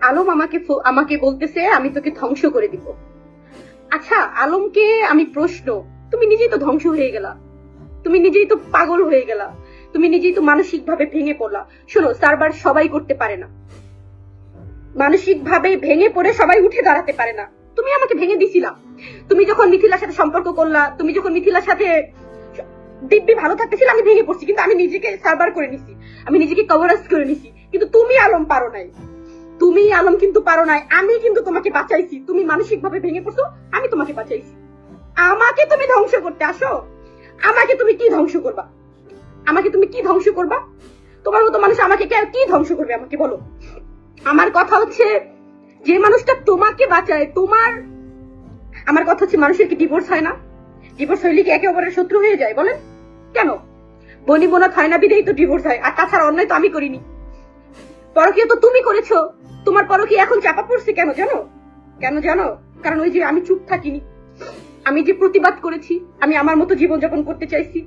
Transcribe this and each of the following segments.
আলম আমাকে আমাকে বলতেছে, আমি তোকে ধ্বংস করে দিব। আচ্ছা আলমকে আমি প্রশ্ন, তুমি নিজেই তো ধ্বংস হয়ে গেলা। তুমি নিজেই তো পাগল হয়ে গেলা। তুমি নিজেই তো মানসিক ভাবে ভেঙে পড়লা। শোনো, সার্ভার সবাই করতে পারে না। মানসিক ভাবে ভেঙে পড়ে সবাই উঠে দাঁড়াতে পারে না। তুমি আমাকে ভেঙে দিছিলা। তুমি যখন মিথিলার সাথে সম্পর্ক করলা, তুমি যখন মিথিলার সাথে দিব্যি ভালো থাকতেছিল, আমি ভেঙে পড়ছি। কিন্তু আমি নিজেকে সার্ভার করে নিছি। আমি নিজেকে কভারেজ করে নিছি। কিন্তু তুমি আলম পারো নাই। তুমি আলম কিন্তু পারো নাই, আমি কিন্তু তোমাকে বাঁচাইছি। তুমি মানসিক ভাবে ভেঙে পড়ছো, আমি তোমাকে বাঁচাইছি। আমাকে তুমি ধ্বংস করতে আসো। আমাকে তুমি কি ধ্বংস করবা? আমাকে তুমি কি ধ্বংস করবা? তোমার মতো মানুষ আমাকে কি ধ্বংস করবে আমাকে বলো? আমার কথা হচ্ছে, যে মানুষটা তোমাকে বাঁচায়, তোমার আমার কথা হচ্ছে মানুষের কি ডিভোর্স হয় না? ডিভোর্স হইলে কি একে অপরের শত্রু হয়ে যায়, বলেন? কেন? বনি বোনাত হয় না বিদেই তো ডিভোর্স হয়, আর তাছাড়া অন্যায় তো আমি করিনি। পরকীয় তো তুমি করেছ। তোমার পরকীয় এখন চাপা পড়ছে কেন জানো? কেন জানো? কারণ ওই যে আমি চুপ থাকিনি। আমি যে প্রতিবাদ করেছি, আমি আমার মতো জীবনযাপন করতে চাইছি,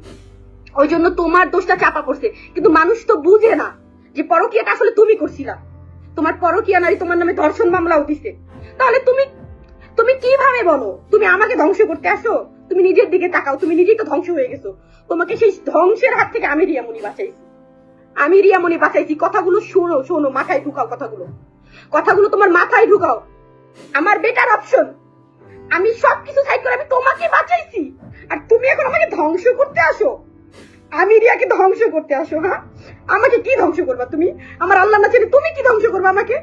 ওই জন্য তোমার দোষটা চাপা পড়ছে। কিন্তু মানুষ তো বুঝে না যে পরকীয়াটা আসলে তুমি করছিলা। তোমার পরকীয়া নারী তোমার নামে ধর্ষণ মামলাও দিছে তাহলে তুমি তুমি কীভাবে বলো? তুমি আমাকে ধ্বংস করতে আসো? তুমি নিজের দিকে তাকাও, তুমি নিজেই তো ধ্বংস হয়ে গেছো। তোমাকে সেই ধ্বংসের হাত থেকে আমি রিয়ামণি বাঁচাইছি। আমি রিয়ামণি বাঁচাইছি। কথাগুলো শোনো শোনো, মাথায় ঢুকাও কথাগুলো। কথাগুলো তোমার মাথায় ঢুকাও। আমার বেটার অপশন আমি সবকিছু সাইড করে আমি তোমাকে বাঁচাইছি। আর তুমি এখন আমাকে ধ্বংস করতে আসো। আমি রিয়াকে ধ্বংস করতে আসো হ্যাঁ? আমাকে কি ধ্বংস করবা তুমি? আমার আল্লাহ না ছেড়ে তুমি কি ধ্বংস করবা আমাকে?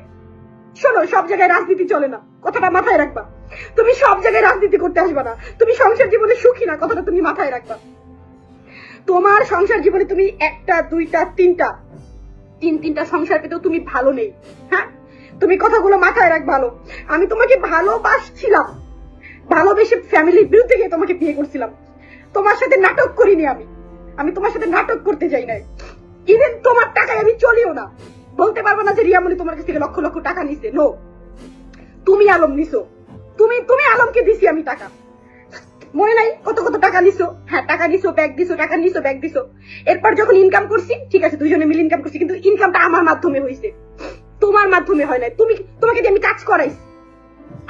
শোনো, সব জায়গায় রাজনীতি চলে না। কথাটা মাথায় রাখবা। তুমি সব জায়গায় রাজনীতি করতে আসবা না। তুমি সংসার জীবনে সুখী না, কথাটা তুমি মাথায় রাখবা। তোমার সংসার জীবনে তুমি একটা, দুইটা, তিনটা। তিন, তিনটা সংসার পেতেও তুমি ভালো নেই হ্যাঁ? তুমি কথাগুলো মাথায় রাখ ভালো আমি তোমাকে ভালোবাসছিলাম। ভালোবেসে ফ্যামিলির বিরুদ্ধে গিয়ে তোমাকে বিয়ে করছিলাম। তোমার সাথে নাটক করিনি আমি। আমি তোমার সাথে নাটক করতে যাই নাই। ইভেন তোমার টাকায় আমি চলিও না। বলতে পারব না যে রিয়ামণি তোমার কাছ থেকে লক্ষ লক্ষ টাকা নিছে। নো তুমি আলম নিছো। তুমি তুমি আলমকে দিছি আমি টাকা। মনে নাই? কত কত টাকা নিছো? হ্যাঁ টাকা নিছো ব্যাগ দিছো, টাকা নিছো ব্যাগ দিছো। এরপর যখন ইনকাম করছি, ঠিক আছে, দুইজনে মিলে ইনকাম করছি, কিন্তু ইনকামটা আমার মাধ্যমে হয়েছে তোমার মাধ্যমে হয় নাই। তুমি, তোমাকে আমি কাজ করাইছি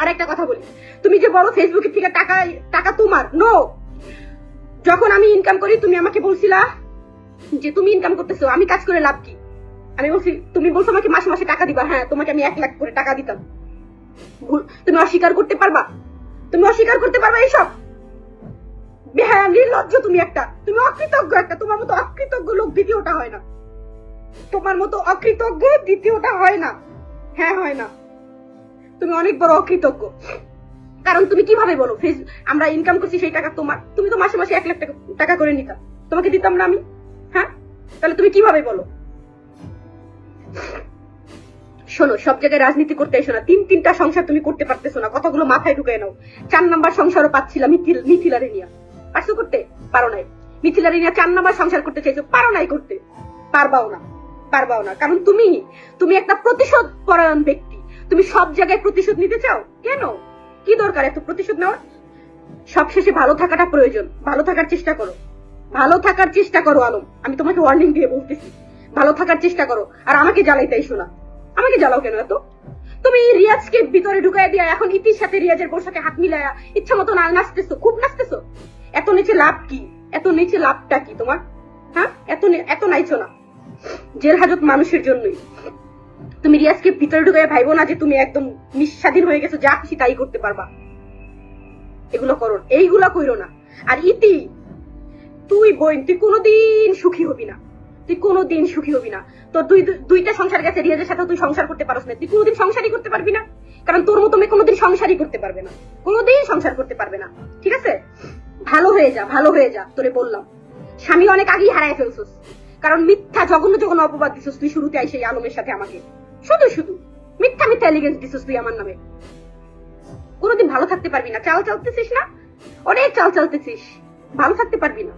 আর একটা কথা বলি। তুমি যে বলো ফেসবুকের থেকে টাকা টাকা তোমার নো যখন আমি ইনকাম করি, তুমি আমাকে বলছিলা যে তুমি ইনকাম করতেছো, আমি কাজ করে লাভ কি? আমি বলছি, তুমি বলছো আমাকে মাসে মাসে টাকা দিবা। হ্যাঁ তোমাকে আমি এক লাখ করে টাকা দিতাম। তুমি অস্বীকার করতে পারবা? তুমি অস্বীকার করতে পারবা এইসব? বেহায়া নির্লজ্জ তুমি একটা। তুমি অকৃতজ্ঞ একটা। তোমার মতো অকৃতজ্ঞ লোক দ্বিতীয়টা হয় না। তোমার মতো অকৃতজ্ঞ দ্বিতীয়টা হয় না। হ্যাঁ হয় না। তুমি অনেক বড় অকৃতজ্ঞ। কারণ তুমি কীভাবে বলো? ফেস আমরা ইনকাম করছি সেই টাকা তোমার তুমি তো মাসে মাসে এক লাখ টাকা করে নিতাম তোমাকে দিতাম না আমি? হ্যাঁ? তাহলে তুমি কীভাবে বলো? শোনো, সব জায়গায় রাজনীতি করতে এসো না। তিন তিনটা সংসার তুমি করতে পারতেছো না। কতগুলো মাথায় ঢুকে নাও। চার নাম্বার সংসারও পাচ্ছিলাম মিথিল মিথিলারে নিয়ে। পারছ করতে? পারো নাই। মিথিলারে নিয়ে চার নাম্বার সংসার করতে চাইছো, পারো নাই করতে। পারবাও না পারবাও না। কারণ তুমি তুমি একটা প্রতিশোধ পরায়ণ ব্যক্তি। তুমি সব জায়গায় প্রতিশোধ নিতে চাও? কেন? কি দরকার এত প্রতিশোধ নেওয়ার? সবশেষে ভালো থাকাটা প্রয়োজন। ভালো থাকার চেষ্টা করো। ভালো থাকার চেষ্টা করো, আলম। আমি তোমাকে ওয়ার্নিং দিয়ে বলতেছি। ভালো থাকার চেষ্টা করো। আর আমাকে জ্বালাইতে এসো না আমাকে জ্বালাও কেন এত? তুমি রিয়াজকে ভিতরে ঢুকাই দিয়া এখন ইতির সাথে রিয়াজের বোর সাথে হাত মিলায়া ইচ্ছা মতো নাচতেছো, খুব নাচতেছো। এত নিচে লাভ কি? এত নিচে লাভটা কি তোমার? হ্যাঁ? এত এত নাইছো না। জেল হাজত মানুষের জন্যই। তুমি রিয়াজকে ভিতরে ঢুকাই ভাইবো না যে তুমি একদম নিঃস্বাধীন হয়ে গেছো, যা খুশি তাই করতে পারবা। এগুলো করো এইগুলা কইরো না। আর ইতি, তুই বোন, তুই কোনোদিন সুখী হবি না। তুই কোনোদিন সুখী হবি না। তোর দুই দুইটা সংসার গেছে, রিয়াজের সাথে তুই সংসার করতে পারস না। তুই কোনোদিন সংসারই করতে পারবি না। কারণ তোর মতো মেয়ে কোনোদিন সংসারই করতে পারবে না। কোনোদিন সংসার করতে পারবে না। ঠিক আছে? ভালো হয়ে যা, ভালো হয়ে যা, তোরে বললাম। স্বামী অনেক আগেই হারায় ফেলছস। কারণ মিথ্যা, জঘন্য জঘন্য অপবাদ দিছিস তুই শুরুতে আইসে আলমের সাথে আমাকে। শুধু শুধু। মিথ্যা মিথ্যা এলিগেন্স দিছিস তুই আমার নামে। কোনোদিন ভালো থাকতে পারবি না। চাল চালতেছিস না? অনেক চাল চালতেছিস। ভালো থাকতে পারবি না।